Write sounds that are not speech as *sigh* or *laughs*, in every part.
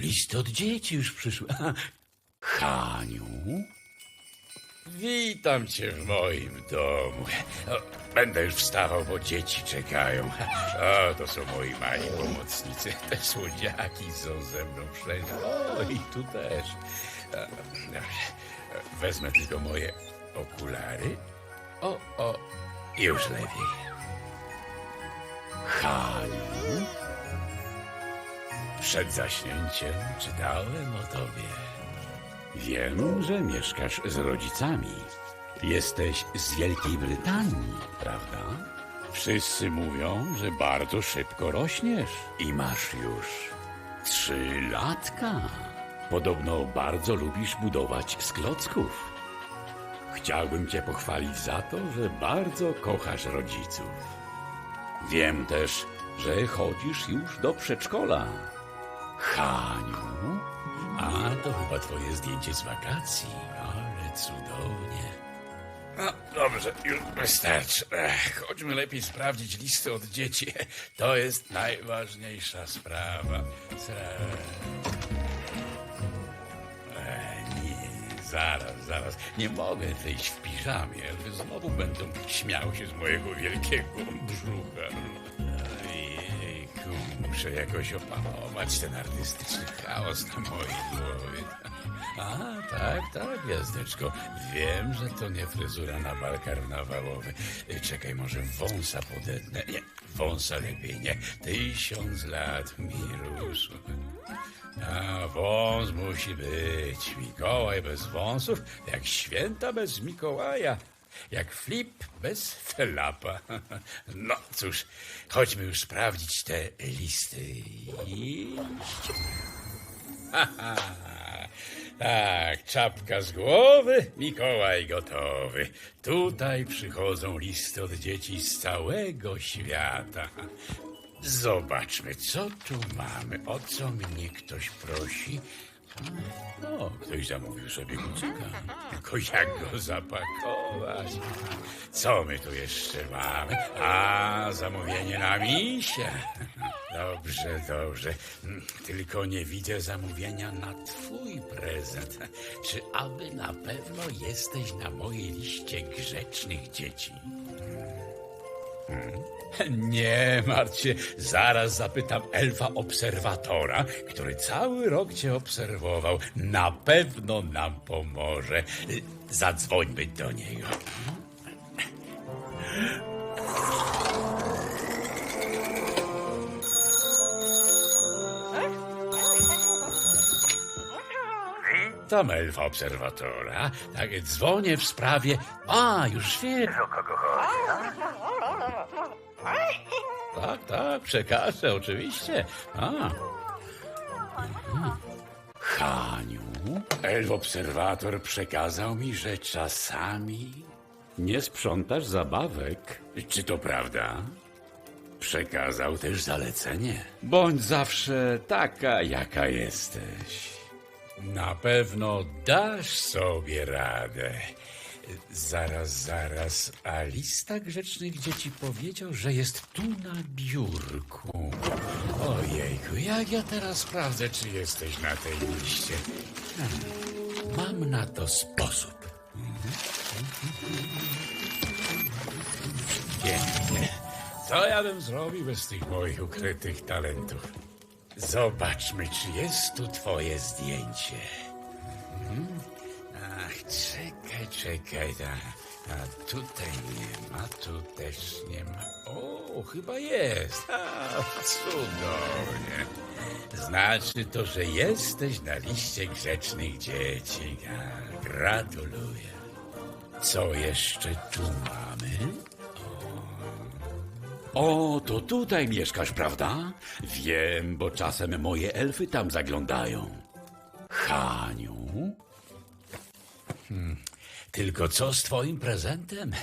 Listy od dzieci już przyszły. Haniu? Witam cię w moim domu. Będę już wstawał, bo dzieci czekają. O, to są moi mali pomocnicy. Te słodziaki są ze mną wszędzie. O, i tu też. Wezmę tylko moje okulary. O, o, już lepiej. Haniu? Przed zaśnięciem czytałem o tobie. Wiem, że mieszkasz z rodzicami. Jesteś z Wielkiej Brytanii, prawda? Wszyscy mówią, że bardzo szybko rośniesz i masz już trzy latka. Podobno bardzo lubisz budować z klocków. Chciałbym cię pochwalić za to, że bardzo kochasz rodziców. Wiem też, że chodzisz już do przedszkola. Haniu? A, to chyba twoje zdjęcie z wakacji. Ale cudownie. No, dobrze, już wystarczy. Ech, chodźmy lepiej sprawdzić listy od dzieci. To jest najważniejsza sprawa. E, nie, zaraz, zaraz. Nie mogę wyjść w piżamie. Znowu będą śmiały się z mojego wielkiego brzucha. Muszę jakoś opanować ten artystyczny chaos na mojej głowie. A, tak, tak, gwiazdeczko. Wiem, że to nie fryzura na bal karnawałowy. Czekaj, może wąsa podetnę. Nie, wąsa lepiej nie. Tysiąc lat mi rósł. A, wąs musi być. Mikołaj bez wąsów, jak święta bez Mikołaja. Jak flip bez felapa. *laughs* No cóż, chodźmy już sprawdzić te listy. Iść. Haha. Tak, czapka z głowy, Mikołaj gotowy. Tutaj przychodzą listy od dzieci z całego świata. Zobaczmy, co tu mamy. O co mnie ktoś prosi? O, ktoś zamówił sobie kucyka. Tylko jak go zapakować? Co my tu jeszcze mamy? A, zamówienie na misia. Dobrze, dobrze. Tylko nie widzę zamówienia na twój prezent. Czy aby na pewno jesteś na mojej liście grzecznych dzieci? *laughs* Nie martw się, zaraz zapytam elfa obserwatora, który cały rok cię obserwował. Na pewno nam pomoże. Zadzwońmy do niego. Witam elfa obserwatora. Tak, dzwonię w sprawie... A, już wiem. O kogo chodzi? Tak, tak, przekażę, oczywiście. A. Mhm. Haniu, elf obserwator przekazał mi, że czasami nie sprzątasz zabawek. Czy to prawda? Przekazał też zalecenie. Bądź zawsze taka, jaka jesteś. Na pewno dasz sobie radę. Zaraz, zaraz. A lista grzecznych dzieci powiedział, że jest tu na biurku. Ojejku, jak ja teraz sprawdzę, czy jesteś na tej liście? Hmm, Mam na to sposób. Pięknie. Co ja bym zrobił bez tych moich ukrytych talentów? Zobaczmy, czy jest tu twoje zdjęcie. Czekaj, czekaj. A, a tutaj nie ma, tu też nie ma. O, chyba jest. A, cudownie. Znaczy to, że jesteś na liście grzecznych dzieci. A, gratuluję. Co jeszcze tu mamy? O, to tutaj mieszkasz, prawda? Wiem, bo czasem moje elfy tam zaglądają. Haniu? Hmm, tylko co z twoim prezentem? *laughs*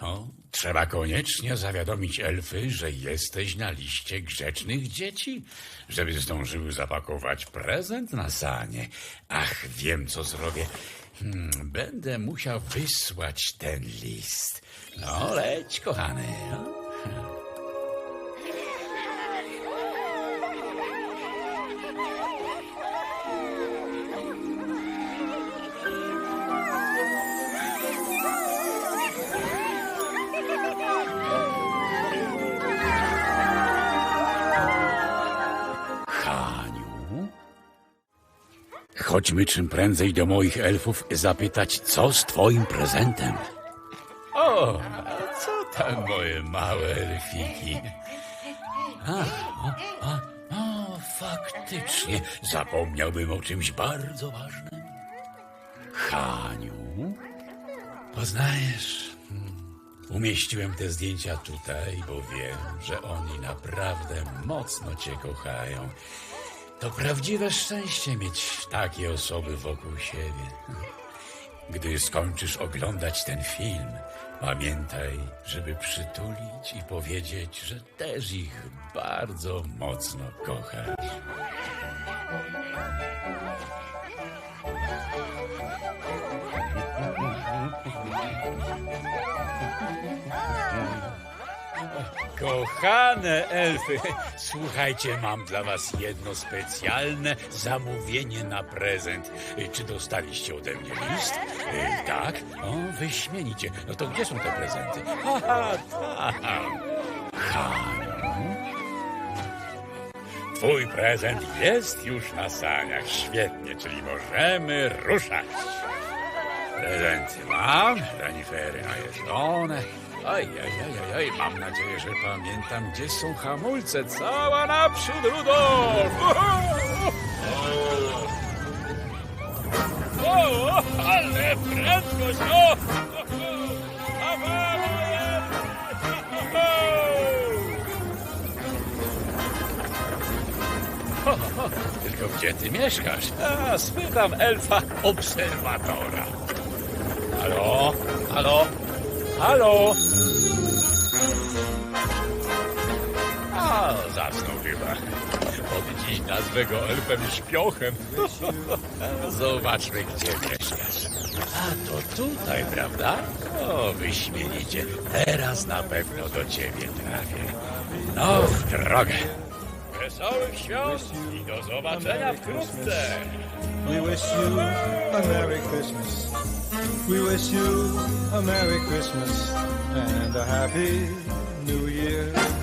O, trzeba koniecznie zawiadomić elfy, że jesteś na liście grzecznych dzieci, żeby zdążyły zapakować prezent na sanie. Ach, wiem, co zrobię. Hmm, będę musiał wysłać ten list. No, leć, kochany. No. *laughs* Chodźmy czym prędzej do moich elfów zapytać, co z twoim prezentem. O, a co tam moje małe elfiki? A, a, faktycznie, zapomniałbym o czymś bardzo ważnym. Haniu, poznajesz, hmm, umieściłem te zdjęcia tutaj, bo wiem, że oni naprawdę mocno cię kochają. To prawdziwe szczęście mieć takie osoby wokół siebie. Gdy skończysz oglądać ten film, pamiętaj, żeby przytulić i powiedzieć, że też ich bardzo mocno kochasz. *laughs* *laughs* Kochane elfy, słuchajcie, mam dla was jedno specjalne zamówienie na prezent. Czy dostaliście ode mnie list? Y, Tak? O, wyśmienicie. No to gdzie są te prezenty? Haha, tam. Haniu? Twój prezent jest już na saniach. Świetnie, czyli możemy ruszać. Prezenty mam, renifery najeżdżone. Oj, mam nadzieję, że pamiętam, gdzie są hamulce. Cała naprzód, Rudolf! *laughs* O, ale prędkość! O. Tylko gdzie ty mieszkasz? A, spytam elfa obserwatora. Halo? Halo? Halo? A, zasnął chyba. Od dziś nazwę go elfem śpiochem. *laughs* Zobaczmy, gdzie mieszkasz. A, to tutaj, prawda? O, wyśmienicie. Teraz na pewno do ciebie trafię. No, w drogę. Wesołych świąt i do zobaczenia wkrótce. We wish you a Merry Christmas. We wish you a Merry Christmas and a Happy New Year.